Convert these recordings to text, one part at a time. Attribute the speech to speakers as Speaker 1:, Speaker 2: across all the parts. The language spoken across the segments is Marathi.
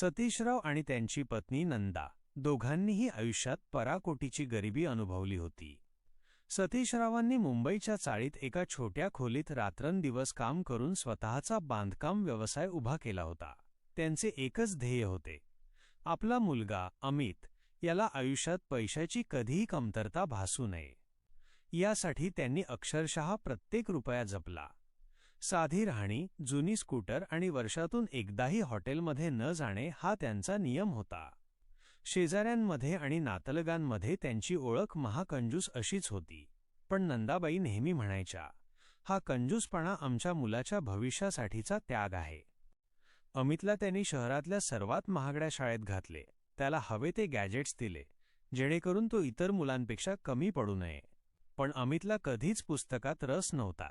Speaker 1: सतीशराव आणि त्यांची पत्नी नंदा दोघांनीही आयुष्यात पराकोटीची गरिबी अनुभवली होती. सतीशरावांनी मुंबईच्या चाळीत एका छोट्या खोलीत रात्रंदिवस काम करून स्वतःचा बांधकाम व्यवसाय उभा केला होता. त्यांचे एकच ध्येय होते. आपला मुलगा अमित याला आयुष्यात पैशाची कधीही कमतरता भासू नये. यासाठी त्यांनी अक्षरशः प्रत्येक रुपया जपला. साधी राहणी जुनी स्कूटर आणि वर्षातून एकदाही हॉटेलमध्ये न जाणे हा त्यांचा नियम होता. शेजाऱ्यांमध्ये आणि नातलगांमध्ये त्यांची ओळख महाकंजूस अशीच होती. पण नंदाबाई नेहमी म्हणायच्या हा कंजूसपणा आमच्या मुलाच्या भविष्यासाठीचा त्याग आहे. अमितला त्यांनी शहरातल्या सर्वात महागड्या शाळेत घातले. त्याला हवे ते गॅजेट्स दिले जेणेकरून तो इतर मुलांपेक्षा कमी पडू नये. पण अमितला कधीच पुस्तकात रस नव्हता.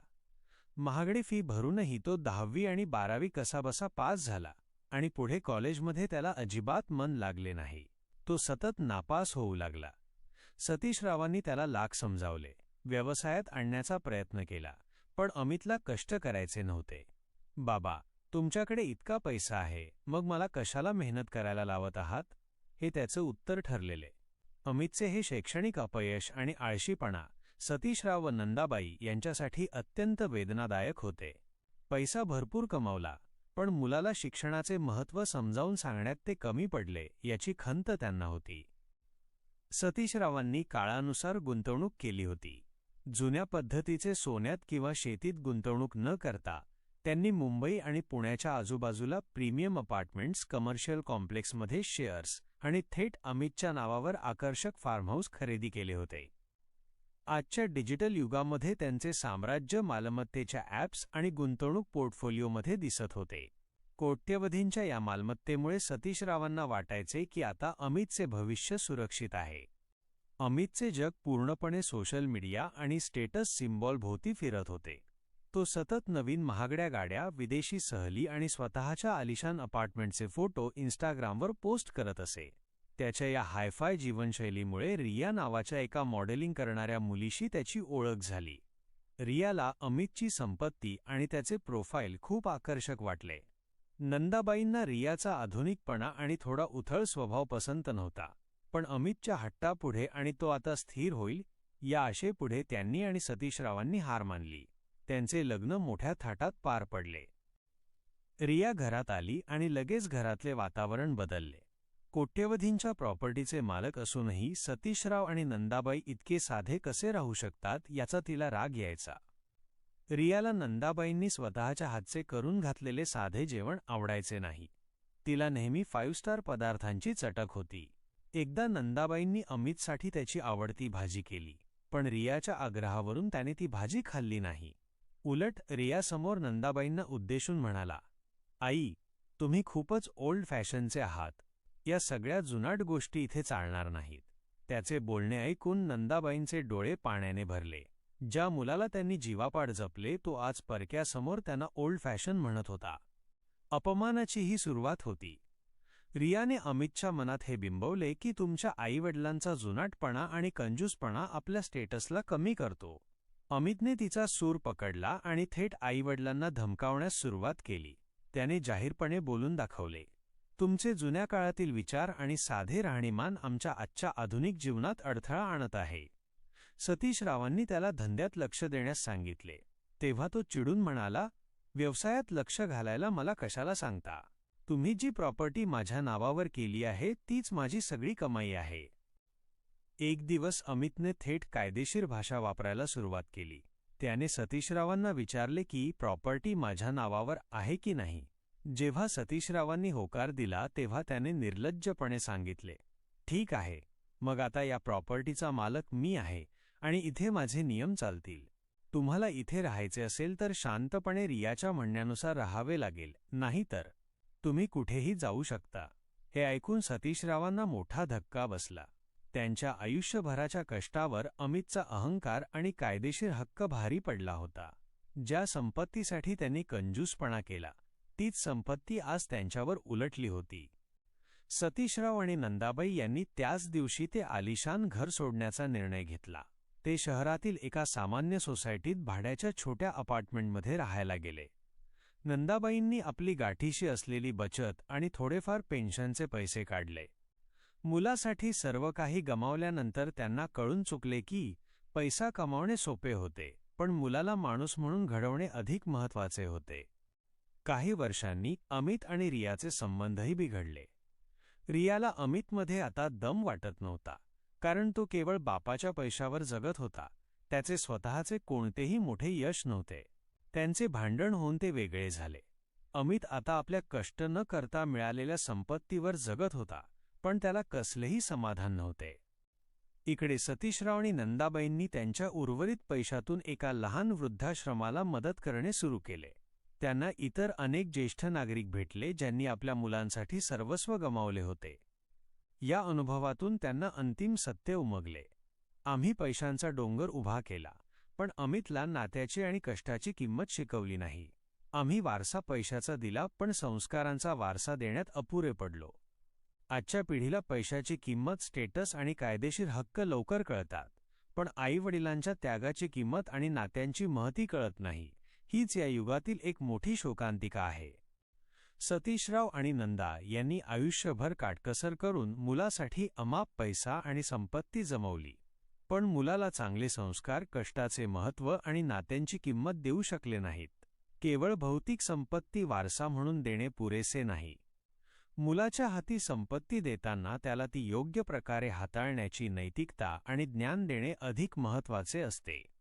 Speaker 1: महागडी फी भरूनही तो दहावी आणि बारावी कसाबसा पास झाला आणि पुढे कॉलेजमध्ये त्याला अजिबात मन लागले नाही. तो सतत नापास होऊ लागला. सतीशरावांनी त्याला लाख समजावले. व्यवसायात आणण्याचा प्रयत्न केला पण अमितला कष्ट करायचे नव्हते. बाबा तुमच्याकडे इतका पैसा आहे मग मला कशाला मेहनत करायला लावत आहात? हे त्याचं उत्तर ठरलेले. अमितचे हे शैक्षणिक अपयश आणि आळशीपणा सतीशराव व नंदाबाई यांच्यासाठी अत्यंत वेदनादायक होते. पैसा भरपूर कमावला पण मुलाला शिक्षणाचे महत्त्व समजावून सांगण्यात ते कमी पडले याची खंत त्यांना होती. सतीशरावांनी काळानुसार गुंतवणूक केली होती. जुन्या पद्धतीचे सोन्यात किंवा शेतीत गुंतवणूक न करता त्यांनी मुंबई आणि पुण्याच्या आजूबाजूला प्रीमियम अपार्टमेंट्स कमर्शियल कॉम्प्लेक्समध्ये शेअर्स आणि थेट अमितच्या नावावर आकर्षक फार्महाऊस खरेदी केले होते. आजच्या डिजिटल युगामध्ये त्यांचे साम्राज्य मालमत्तेच्या ॲप्स आणि गुंतवणूक पोर्टफोलिओमध्ये दिसत होते. कोट्यवधींच्या या मालमत्तेमुळे सतीशरावांना वाटायचे की आता अमितचे भविष्य सुरक्षित आहे. अमितचे जग पूर्णपणे सोशल मीडिया आणि स्टेटस सिम्बॉल भोवती फिरत होते. तो सतत नवीन महागड्या गाड्या विदेशी सहली आणि स्वतःच्या आलिशान अपार्टमेंटचे फोटो इन्स्टाग्रामवर पोस्ट करत असे. त्याच्या या हायफाय जीवनशैलीमुळे रिया नावाच्या एका मॉडेलिंग करणाऱ्या मुलीशी त्याची ओळख झाली. रियाला अमितची संपत्ती आणि त्याचे प्रोफाईल खूप आकर्षक वाटले. नंदाबाईंना रियाचा आधुनिकपणा आणि थोडा उथळ स्वभाव पसंत नव्हता पण अमितच्या हट्टापुढे आणि तो आता स्थिर होईल या आशेपुढे त्यांनी आणि सतीशरावांनी हार मानली. त्यांचे लग्न मोठ्या थाटात पार पडले. रिया घरात आली आणि लगेच घरातले वातावरण बदलले. कोट्यवधींच्या प्रॉपर्टीचे मालक असूनही सतीशराव आणि नंदाबाई इतके साधे कसे राहू शकतात याचा तिला राग यायचा. रियाला नंदाबाईंनी स्वतःच्या हातचे करून घातलेले साधे जेवण आवडायचे नाही. तिला नेहमी फाईव्ह स्टार पदार्थांची चटक होती. एकदा नंदाबाईंनी अमितसाठी त्याची आवडती भाजी केली पण रियाच्या आग्रहावरून त्याने ती भाजी खाल्ली नाही. उलट रियासमोर नंदाबाईंना उद्देशून म्हणाला आई तुम्ही खूपच ओल्ड फॅशनचे आहात. या सगळ्या जुनाट गोष्टी इथे चालणार नाहीत. त्याचे बोलणे ऐकून नंदाबाईंचे डोळे पाण्याने भरले. ज्या मुलाला त्यांनी जीवापाड जपले तो आज परक्यासमोर त्यांना ओल्ड फॅशन म्हणत होता. अपमानाची ही सुरुवात होती. रियाने अमितच्या मनात हे बिंबवले की तुमच्या आईवडिलांचा जुनाटपणा आणि कंजूसपणा आपल्या स्टेटसला कमी करतो. अमितने तिचा सूर पकडला आणि थेट आईवडिलांना धमकावण्यास सुरुवात केली. त्याने जाहीरपणे बोलून दाखवले. तुमचे जुन्या काळातील विचार आणि साधे राहणीमान आमच्या आजच्या आधुनिक जीवनात अडथळा आणत आहे. सतीश रावांनी त्याला धंद्यात लक्ष देण्यास सांगितले. तेव्हा तो चिडून म्हणाला व्यवसायात लक्ष घालायला मला कशाला सांगता? तुम्ही जी प्रॉपर्टी माझ्या नावावर केली आहे तीच माझी सगळी कमाई आहे. एक दिवस अमितने थेट कायदेशीर भाषा वापरायला सुरुवात केली. त्याने सतीशरावांना विचारले की प्रॉपर्टी माझ्या नावावर आहे की नाही? जेव्हा सतीशरावांनी होकार दिला तेव्हा त्याने निर्लज्जपणे सांगितले ठीक आहे मग आता या प्रॉपर्टीचा मालक मी आहे आणि इथे माझे नियम चालतील. तुम्हाला इथे राहायचे असेल तर शांतपणे रियाच्या म्हणण्यानुसार राहावे लागेल नाहीतर तुम्ही कुठेही जाऊ शकता. हे ऐकून सतीशरावांना मोठा धक्का बसला. त्यांच्या आयुष्यभराच्या कष्टावर अमितचा अहंकार आणि कायदेशीर हक्क भारी पडला होता. ज्या संपत्तीसाठी त्यांनी कंजूसपणा केला तीच संपत्ती आज त्यांच्यावर उलटली होती. सतीशराव आणि नंदाबाई यांनी त्याच दिवशी ते आलिशान घर सोडण्याचा निर्णय घेतला. ते शहरातील एका सामान्य सोसायटीत भाड्याच्या छोट्या अपार्टमेंटमध्ये राहायला गेले. नंदाबाईंनी आपली गाठीशी असलेली बचत आणि थोडेफार पेन्शनचे पैसे काढले. मुलासाठी सर्व काही गमावल्यानंतर त्यांना कळून चुकले की पैसा कमावणे सोपे होते पण मुलाला माणूस म्हणून घडवणे अधिक महत्त्वाचे होते. काही वर्षांनी अमित आणि रियाचे संबंधही बिघडले. रियाला अमितमध्ये आता दम वाटत नव्हता कारण तो केवळ बापाच्या पैशावर जगत होता त्याचे स्वतःचे कोणतेही मोठे यश नव्हते. त्यांचे भांडण होऊन ते वेगळे झाले. अमित आता आपल्या कष्ट न करता मिळालेल्या संपत्तीवर जगत होता पण त्याला कसलेही समाधान नव्हते. इकडे सतीशराव आणि नंदाबाईंनी त्यांच्या उर्वरित पैशातून एका लहान वृद्धाश्रमाला मदत करणे सुरू केले. त्यांना इतर अनेक ज्येष्ठ नागरिक भेटले ज्यांनी आपल्या मुलांसाठी सर्वस्व गमावले होते. या अनुभवातून त्यांना अंतिम सत्य उमगले. आम्ही पैशांचा डोंगर उभा केला पण अमितला नात्याची आणि कष्टाची किंमत शिकवली नाही. आम्ही वारसा पैशाचा दिला पण संस्कारांचा वारसा देण्यात अपुरे पडलो. आजच्या पिढीला पैशाची किंमत स्टेटस आणि कायदेशीर हक्क लवकर कळतात पण आईवडिलांच्या त्यागाची किंमत आणि नात्यांची महती कळत नाही. हीच या युगातील एक मोठी शोकांतिका आहे. सतीशराव आणि नंदा यांनी आयुष्यभर काटकसर करून मुलासाठी अमाप पैसा आणि संपत्ती जमवली. पण मुलाला चांगले संस्कार कष्टाचे महत्त्व आणि नात्यांची किंमत देऊ शकले नाहीत. केवळ भौतिक संपत्ती वारसा म्हणून देणे पुरेसे नाही. मुलाच्या हाती संपत्ती देताना त्याला ती योग्य प्रकारे हाताळण्याची नैतिकता आणि ज्ञान देणे अधिक महत्त्वाचे असते.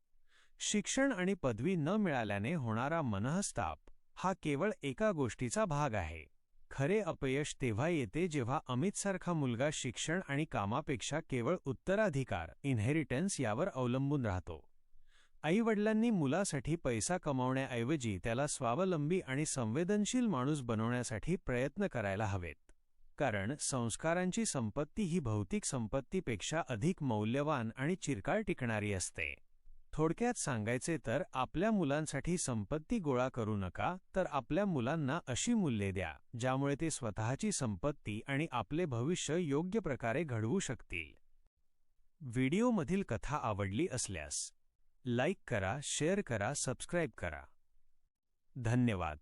Speaker 1: शिक्षण आणि पदवी न मिळाल्याने होणारा मनहस्ताप हा केवळ एका गोष्टीचा भाग आहे. खरे अपयश तेव्हा येते जेव्हा अमितसारखा मुलगा शिक्षण आणि कामापेक्षा केवळ उत्तराधिकार इनहेरिटन्स यावर अवलंबून राहतो. आईवडिलांनी मुलासाठी पैसा कमावण्याऐवजी त्याला स्वावलंबी आणि संवेदनशील माणूस बनवण्यासाठी प्रयत्न करायला हवेत. कारण संस्कारांची संपत्ती ही भौतिक संपत्तीपेक्षा अधिक मौल्यवान आणि चिरकाळ टिकणारी असते. थोडक्यात सांगायचे तर आपल्या मुलांसाठी संपत्ती गोळा करू नका तर आपल्या मुलांना अशी मूल्ये द्या ज्यामुळे ते स्वतःची संपत्ती आणि आपले भविष्य योग्य प्रकारे घडवू शकतील. व्हिडिओमधील कथा आवडली असल्यास लाईक करा शेअर करा सबस्क्राईब करा. धन्यवाद.